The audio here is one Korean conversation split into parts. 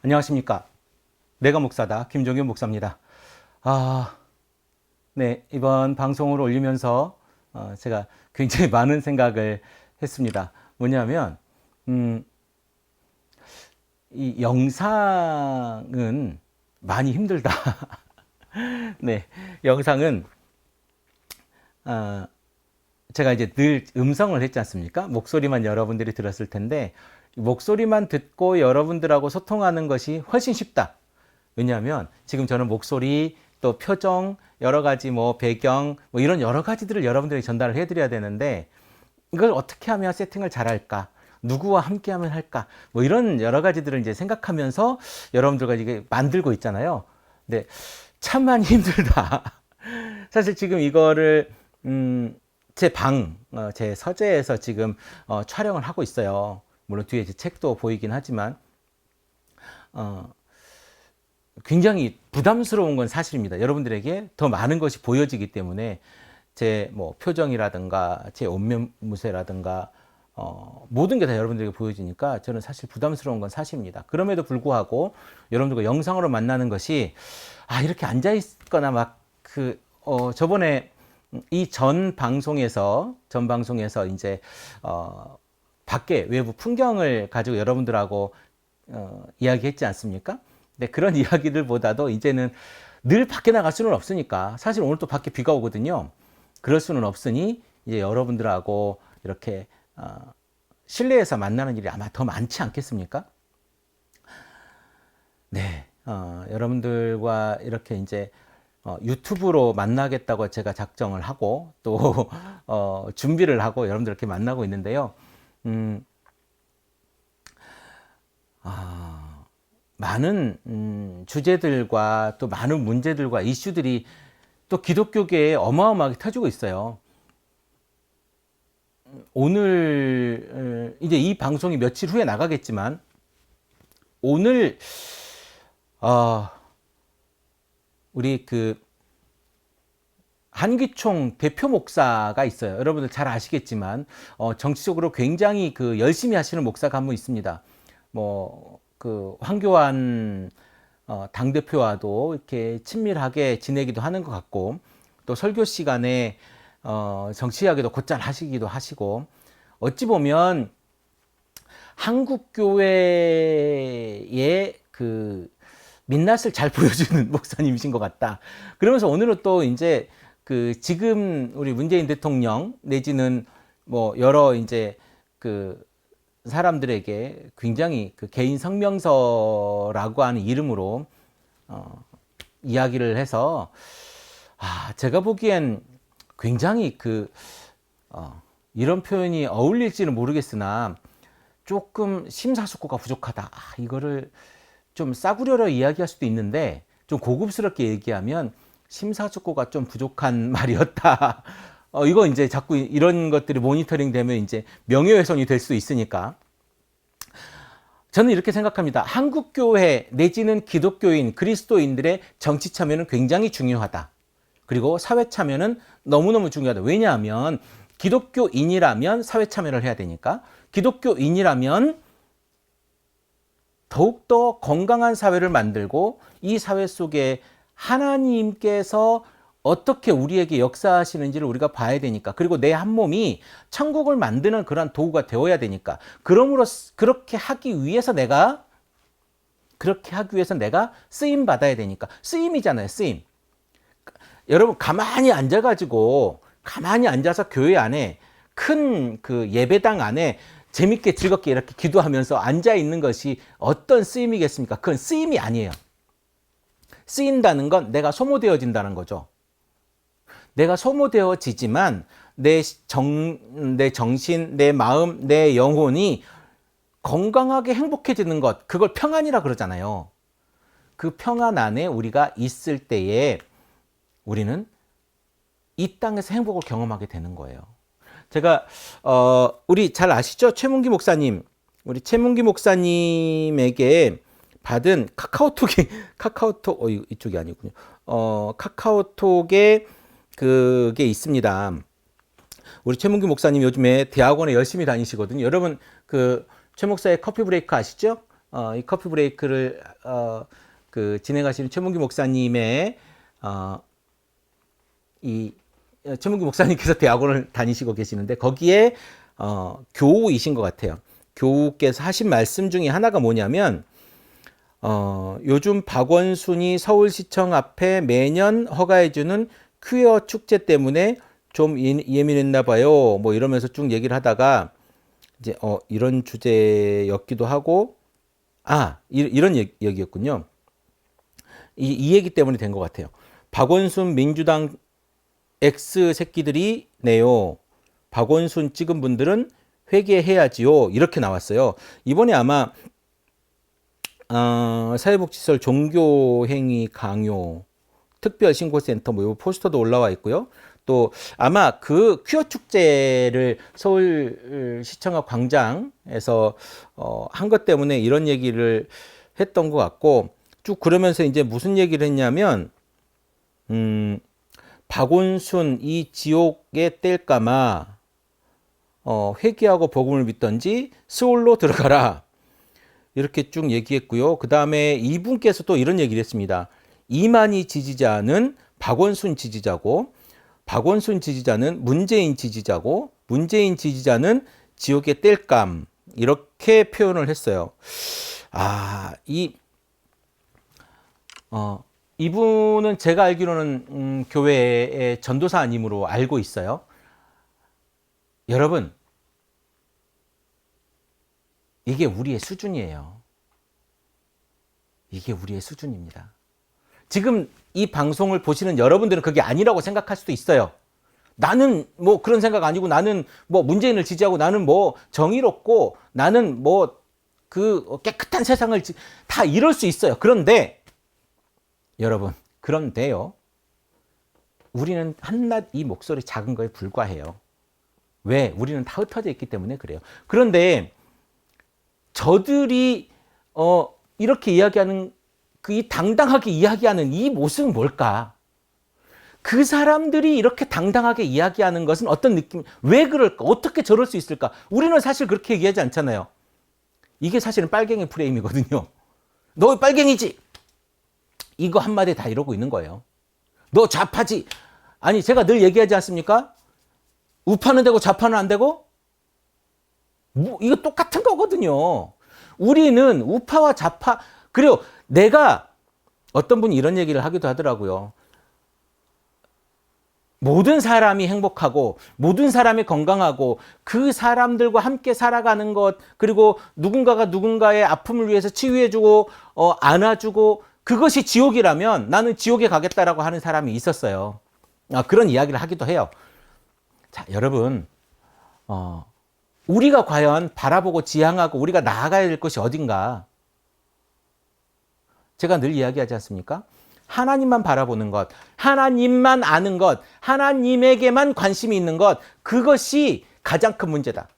안녕하십니까. 내가 목사다. 김종현 목사입니다. 아, 네. 이번 방송을 올리면서 어, 제가 굉장히 많은 생각을 했습니다. 뭐냐면, 음, 이 영상은 많이 힘들다. 네. 영상은, 아, 제가 이제 늘 음성을 했지 않습니까? 목소리만 여러분들이 들었을 텐데, 목소리만 듣고 여러분들하고 소통하는 것이 훨씬 쉽다. 왜냐하면 지금 저는 목소리, 또 표정, 여러 가지 뭐 배경, 뭐 이런 여러 가지들을 여러분들에게 전달을 해드려야 되는데, 이걸 어떻게 하면 세팅을 잘 할까? 누구와 함께 하면 할까? 뭐 이런 여러 가지들을 이제 생각하면서 여러분들과 이게 만들고 있잖아요. 근데 참 많이 힘들다. 사실 지금 이거를, 음, 제 방, 어, 제 서재에서 지금 어, 촬영을 하고 있어요. 물론 뒤에 제 책도 보이긴 하지만, 어, 굉장히 부담스러운 건 사실입니다. 여러분들에게 더 많은 것이 보여지기 때문에 제 뭐 표정이라든가 제 옷면무새라든가 어, 모든 게 다 여러분들에게 보여지니까 저는 사실 부담스러운 건 사실입니다. 그럼에도 불구하고 여러분들과 영상으로 만나는 것이 아 이렇게 앉아 있거나 막그 어, 저번에 이 전 방송에서 전 방송에서 이제 어, 밖에 외부 풍경을 가지고 여러분들하고 어, 이야기했지 않습니까? 근데 그런 이야기들보다도 이제는 늘 밖에 나갈 수는 없으니까 사실 오늘 또 밖에 비가 오거든요. 그럴 수는 없으니 이제 여러분들하고 이렇게 어, 실내에서 만나는 일이 아마 더 많지 않겠습니까? 네, 어, 여러분들과 이렇게 이제 어, 유튜브로 만나겠다고 제가 작정을 하고 또 어, 준비를 하고 여러분들 이렇게 만나고 있는데요. 음, 아, 많은 음, 주제들과 또 많은 문제들과 이슈들이 또 기독교계에 어마어마하게 터지고 있어요. 오늘 어, 이제 이 방송이 며칠 후에 나가겠지만 오늘 어, 우리 그 한기총 대표 목사가 있어요. 여러분들 잘 아시겠지만 어, 정치적으로 굉장히 그 열심히 하시는 목사가 한 분 있습니다. 뭐 그 황교안 어, 당 대표와도 이렇게 친밀하게 지내기도 하는 것 같고 또 설교 시간에 어, 정치 이야기도 곧잘 하시기도 하시고 어찌 보면 한국 교회의 그 민낯을 잘 보여주는 목사님이신 것 같다. 그러면서 오늘은 또 이제 그 지금 우리 문재인 대통령 내지는 뭐 여러 이제 그 사람들에게 굉장히 그 개인 성명서라고 하는 이름으로 어, 이야기를 해서 아 제가 보기엔 굉장히 그 어, 이런 표현이 어울릴지는 모르겠으나 조금 심사숙고가 부족하다. 아, 이거를 좀 싸구려로 이야기할 수도 있는데 좀 고급스럽게 얘기하면 심사숙고가 좀 부족한 말이었다. 어, 이거 이제 자꾸 이런 것들이 모니터링 되면 이제 명예훼손이 될 수 있으니까. 저는 이렇게 생각합니다. 한국교회 내지는 기독교인, 그리스도인들의 정치 참여는 굉장히 중요하다. 그리고 사회 참여는 너무너무 중요하다. 왜냐하면 기독교인이라면 사회 참여를 해야 되니까. 기독교인이라면 더욱더 건강한 사회를 만들고 이 사회 속에 하나님께서 어떻게 우리에게 역사하시는지를 우리가 봐야 되니까 그리고 내 한 몸이 천국을 만드는 그러한 도구가 되어야 되니까 그러므로 그렇게 하기 위해서 내가 그렇게 하기 위해서 내가 쓰임 받아야 되니까 쓰임이잖아요 쓰임 여러분 가만히 앉아가지고 가만히 앉아서 교회 안에 큰 그 예배당 안에 재밌게 즐겁게 이렇게 기도하면서 앉아 있는 것이 어떤 쓰임이겠습니까? 그건 쓰임이 아니에요. 쓰인다는 건 내가 소모되어진다는 거죠. 내가 소모되어지지만 내 정, 내 정신, 내 마음, 내 영혼이 건강하게 행복해지는 것, 그걸 평안이라 그러잖아요. 그 평안 안에 우리가 있을 때에 우리는 이 땅에서 행복을 경험하게 되는 거예요. 제가 어 우리 잘 아시죠? 최문기 목사님. 우리 최문기 목사님에게 받은 카카오톡이 카카오톡 어 이쪽이 아니군요. 어 카카오톡에 그게 있습니다. 우리 최문기 목사님 요즘에 대학원에 열심히 다니시거든요. 여러분 그 최 목사의 커피 브레이크 아시죠? 어, 이 커피 브레이크를 어, 그 진행하시는 최문기 목사님의 어, 이 어, 최문기 목사님께서 대학원을 다니시고 계시는데 거기에 어, 교우이신 것 같아요. 교우께서 하신 말씀 중에 하나가 뭐냐면 어, 요즘 박원순이 서울시청 앞에 매년 허가해주는 퀴어 축제 때문에 좀 예- 예민했나 봐요. 뭐 이러면서 쭉 얘기를 하다가 이제 어, 이런 주제였기도 하고 아 이, 얘기- 얘기였군요. 이, 이 얘기 때문에 된 것 같아요. 박원순 민주당 X 새끼들이네요. 박원순 찍은 분들은 회개해야지요. 이렇게 나왔어요. 이번에 아마 어, 사회복지설 종교행위 강요 특별 신고센터 뭐 요 포스터도 올라와 있고요. 또 아마 그 퀴어 축제를 서울 시청 앞 광장에서 어, 한 것 때문에 이런 얘기를 했던 것 같고 쭉 그러면서 이제 무슨 얘기를 했냐면 음, 박원순 이 지옥에 뗄까마 어, 회개하고 복음을 믿던지 스올로 들어가라. 이렇게 쭉 얘기했고요. 그 다음에 이분께서 또 이런 얘기를 했습니다. 이만희 지지자는 박원순 지지자고, 박원순 지지자는 문재인 지지자고, 문재인 지지자는 지옥의 뗄감. 이렇게 표현을 했어요. 아, 이, 어, 이분은 제가 알기로는, 음, 교회의 전도사님으로 알고 있어요. 여러분, 이게 우리의 수준이에요. 이게 우리의 수준입니다. 지금 이 방송을 보시는 여러분들은 그게 아니라고 생각할 수도 있어요. 나는 뭐 그런 생각 아니고 나는 뭐 문재인을 지지하고 나는 뭐 정의롭고 나는 뭐 그 깨끗한 세상을 지- 다 이럴 수 있어요. 그런데 여러분, 그런데요. 우리는 한낱 이 목소리 작은 거에 불과해요. 왜? 우리는 다 흩어져 있기 때문에 그래요. 그런데 저들이 어 이렇게 이야기하는 그 이 당당하게 이야기하는 이 모습은 뭘까? 그 사람들이 이렇게 당당하게 이야기하는 것은 어떤 느낌? 왜 그럴까? 어떻게 저럴 수 있을까? 우리는 사실 그렇게 얘기하지 않잖아요. 이게 사실은 빨갱이 프레임이거든요. 너 빨갱이지? 이거 한마디 다 이러고 있는 거예요. 너 좌파지? 아니, 제가 늘 얘기하지 않습니까? 우파는 되고 좌파는 안 되고? 뭐, 이거 똑같은 거거든요. 우리는 우파와 좌파, 그리고 내가 어떤 분이 이런 얘기를 하기도 하더라고요. 모든 사람이 행복하고 모든 사람이 건강하고 그 사람들과 함께 살아가는 것 그리고 누군가가 누군가의 아픔을 위해서 치유해주고 어, 안아주고 그것이 지옥이라면 나는 지옥에 가겠다라고 하는 사람이 있었어요. 아, 그런 이야기를 하기도 해요. 자, 여러분, 어, 우리가 과연 바라보고 지향하고 우리가 나아가야 될 것이 어딘가? 제가 늘 이야기하지 않습니까? 하나님만 바라보는 것, 하나님만 아는 것, 하나님에게만 관심이 있는 것, 그것이 가장 큰 문제다.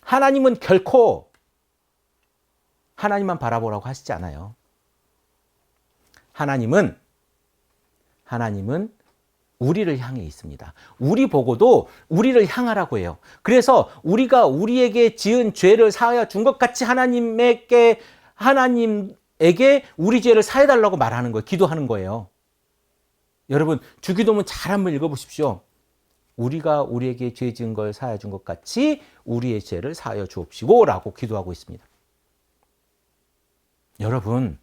하나님은 결코 하나님만 바라보라고 하시지 않아요. 하나님은, 하나님은 우리를 향해 있습니다. 우리 보고도 우리를 향하라고 해요. 그래서 우리가 우리에게 지은 죄를 사하여 준 것 같이 하나님에게, 하나님에게 우리 죄를 사해 달라고 말하는 거예요. 기도하는 거예요. 여러분, 주기도문 잘 한번 읽어 보십시오. 우리가 우리에게 죄 지은 걸 사하여 준 것 같이 우리의 죄를 사하여 주옵시고 라고 기도하고 있습니다. 여러분,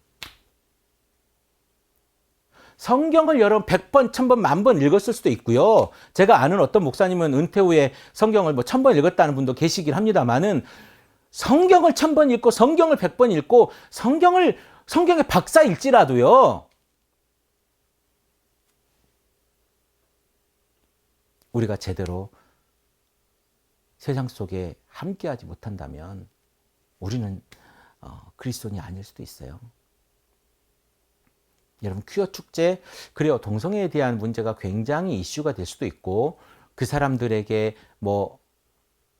성경을 여러분 100번, 1000번, 만번 읽었을 수도 있고요. 제가 아는 어떤 목사님은 은퇴 후에 성경을 뭐 1000번 읽었다는 분도 계시긴 합니다만은 성경을 1000번 읽고 성경을 100번 읽고 성경을 성경의 박사일지라도요. 우리가 제대로 세상 속에 함께하지 못한다면 우리는 어, 그리스도인이 아닐 수도 있어요. 여러분 퀴어 축제 그래요 동성애에 대한 문제가 굉장히 이슈가 될 수도 있고 그 사람들에게 뭐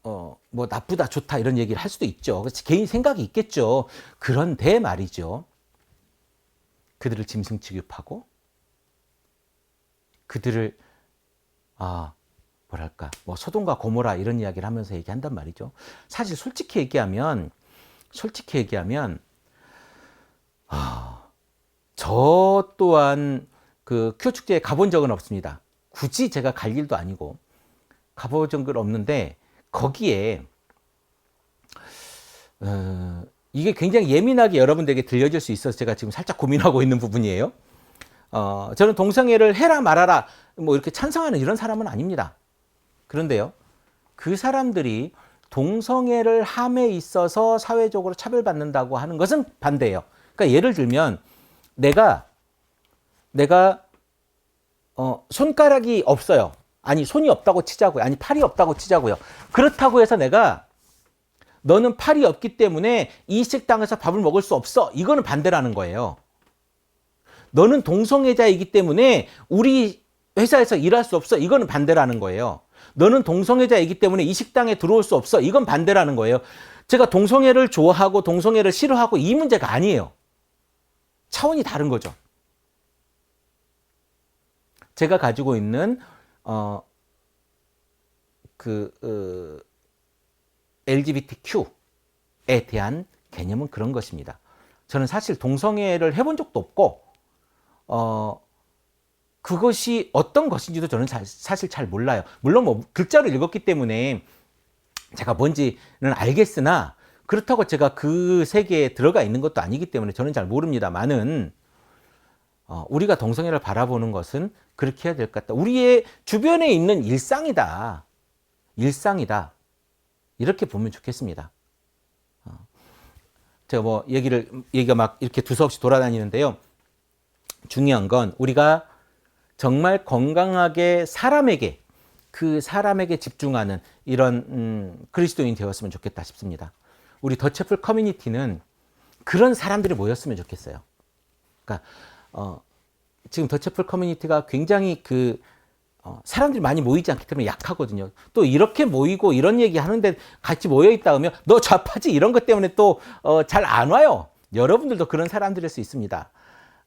어, 뭐 나쁘다 좋다 이런 얘기를 할 수도 있죠. 그래서 개인 생각이 있겠죠. 그런데 말이죠. 그들을 짐승 취급하고 그들을 아 뭐랄까 뭐 소돔과 고모라 이런 이야기를 하면서 얘기한단 말이죠. 사실 솔직히 얘기하면 솔직히 얘기하면 아, 저 또한 그큐 축제에 가본 적은 없습니다. 굳이 제가 갈 일도 아니고 가본 적은 없는데 거기에 어, 이게 굉장히 예민하게 여러분들에게 들려질 수 있어서 제가 지금 살짝 고민하고 있는 부분이에요. 어, 저는 동성애를 해라 말아라 뭐 이렇게 찬성하는 이런 사람은 아닙니다. 그런데요, 그 사람들이 동성애를 함에 있어서 사회적으로 차별받는다고 하는 것은 반대예요. 그러니까 예를 들면 내가 내가 어, 손가락이 없어요. 아니 손이 없다고 치자고요. 아니 팔이 없다고 치자고요. 그렇다고 해서 내가 너는 팔이 없기 때문에 이 식당에서 밥을 먹을 수 없어. 이거는 반대라는 거예요. 너는 동성애자이기 때문에 우리 회사에서 일할 수 없어. 이거는 반대라는 거예요. 너는 동성애자이기 때문에 이 식당에 들어올 수 없어. 이건 반대라는 거예요. 제가 동성애를 좋아하고 동성애를 싫어하고 이 문제가 아니에요. 차원이 다른 거죠. 제가 가지고 있는 어, 그 어, LGBTQ에 대한 개념은 그런 것입니다. 저는 사실 동성애를 해본 적도 없고 어, 그것이 어떤 것인지도 저는 사, 사실 잘 몰라요. 물론 뭐 글자를 읽었기 때문에 제가 뭔지는 알겠으나 그렇다고 제가 그 세계에 들어가 있는 것도 아니기 때문에 저는 잘 모릅니다만은 어, 우리가 동성애를 바라보는 것은 그렇게 해야 될 것 같다. 우리의 주변에 있는 일상이다. 일상이다. 이렇게 보면 좋겠습니다. 어, 제가 뭐 얘기를 얘기가 막 이렇게 두서없이 돌아다니는데요. 중요한 건 우리가 정말 건강하게 사람에게 그 사람에게 집중하는 이런 음, 그리스도인 되었으면 좋겠다 싶습니다. 우리 더체플 커뮤니티는 그런 사람들이 모였으면 좋겠어요. 그러니까 어, 지금 더체플 커뮤니티가 굉장히 그 어, 사람들이 많이 모이지 않기 때문에 약하거든요. 또 이렇게 모이고 이런 얘기 하는데 같이 모여 있다 하면 너 좌파지 이런 것 때문에 또 잘안 와요. 여러분들도 그런 사람들일 수 있습니다.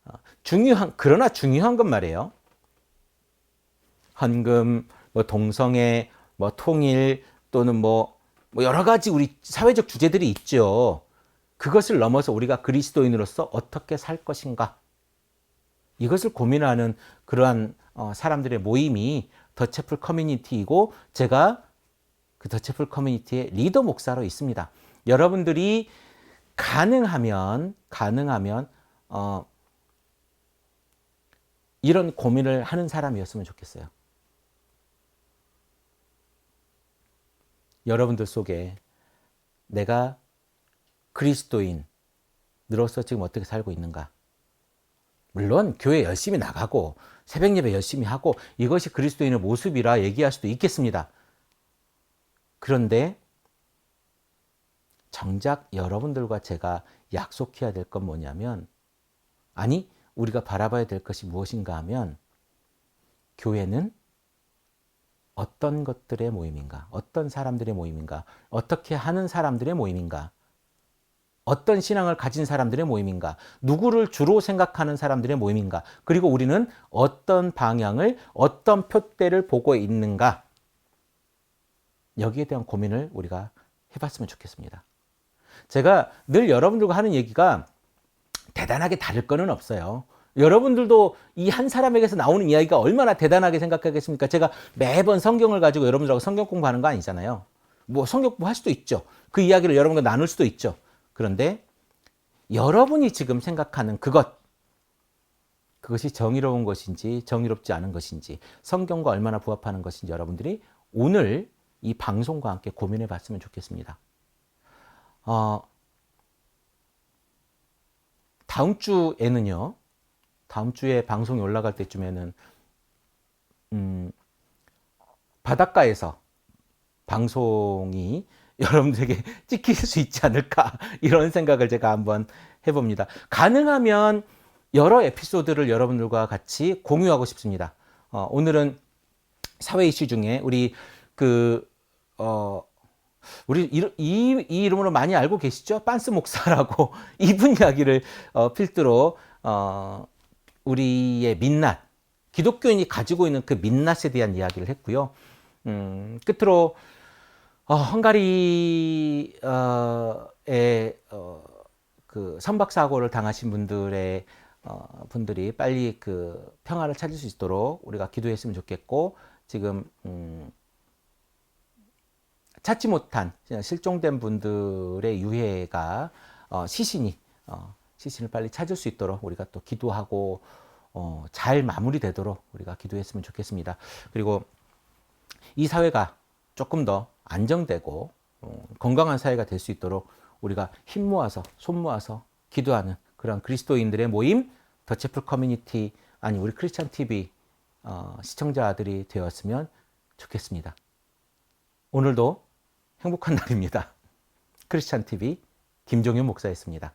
어, 중요한 그러나 중요한 건 말이에요. 헌금, 뭐 동성애, 뭐 통일 또는 뭐, 뭐 여러 가지 우리 사회적 주제들이 있죠. 그것을 넘어서 우리가 그리스도인으로서 어떻게 살 것인가? 이것을 고민하는 그러한 어, 사람들의 모임이 더체플 커뮤니티이고 제가 그 더체플 커뮤니티의 리더 목사로 있습니다. 여러분들이 가능하면 가능하면 어, 이런 고민을 하는 사람이었으면 좋겠어요. 여러분들 속에 내가 그리스도인으로서 지금 어떻게 살고 있는가? 물론 교회 열심히 나가고 새벽 예배 열심히 하고 이것이 그리스도인의 모습이라 얘기할 수도 있겠습니다. 그런데 정작 여러분들과 제가 약속해야 될 건 뭐냐면 아니 우리가 바라봐야 될 것이 무엇인가 하면 교회는 어떤 것들의 모임인가? 어떤 사람들의 모임인가? 어떻게 하는 사람들의 모임인가? 어떤 신앙을 가진 사람들의 모임인가? 누구를 주로 생각하는 사람들의 모임인가? 그리고 우리는 어떤 방향을, 어떤 표대를 보고 있는가? 여기에 대한 고민을 우리가 해봤으면 좋겠습니다. 제가 늘 여러분들과 하는 얘기가 대단하게 다를 거는 없어요. 여러분들도 이 한 사람에게서 나오는 이야기가 얼마나 대단하게 생각하겠습니까? 제가 매번 성경을 가지고 여러분들하고 성경 공부하는 거 아니잖아요. 뭐 성경 공부할 수도 있죠. 그 이야기를 여러분과 나눌 수도 있죠. 그런데 여러분이 지금 생각하는 그것, 그것이 정의로운 것인지 정의롭지 않은 것인지 성경과 얼마나 부합하는 것인지 여러분들이 오늘 이 방송과 함께 고민해 봤으면 좋겠습니다. 어, 다음 주에는요, 다음 주에 방송이 올라갈 때쯤에는, 음, 바닷가에서 방송이 여러분들에게 찍힐 수 있지 않을까 이런 생각을 제가 한번 해봅니다. 가능하면 여러 에피소드를 여러분들과 같이 공유하고 싶습니다. 어, 오늘은 사회 이슈 중에 우리 그 어, 우리 이, 이, 이, 이름으로 많이 알고 계시죠? 빤스 목사라고 이분 이야기를 어, 필두로 어, 우리의 민낯 기독교인이 가지고 있는 그 민낯에 대한 이야기를 했고요. 음, 끝으로 어, 헝가리에 어, 그 선박 사고를 당하신 분들의 어, 분들이 빨리 그 평화를 찾을 수 있도록 우리가 기도했으면 좋겠고 지금 음, 찾지 못한 실종된 분들의 유해가 어, 시신이 어, 시신을 빨리 찾을 수 있도록 우리가 또 기도하고 어, 잘 마무리되도록 우리가 기도했으면 좋겠습니다. 그리고 이 사회가 조금 더 안정되고 어, 건강한 사회가 될 수 있도록 우리가 힘 모아서 손 모아서 기도하는 그런 그리스도인들의 모임 더 채플 커뮤니티 아니 우리 크리스찬 TV 어, 시청자들이 되었으면 좋겠습니다. 오늘도 행복한 날입니다. 크리스찬 TV 김종윤 목사였습니다.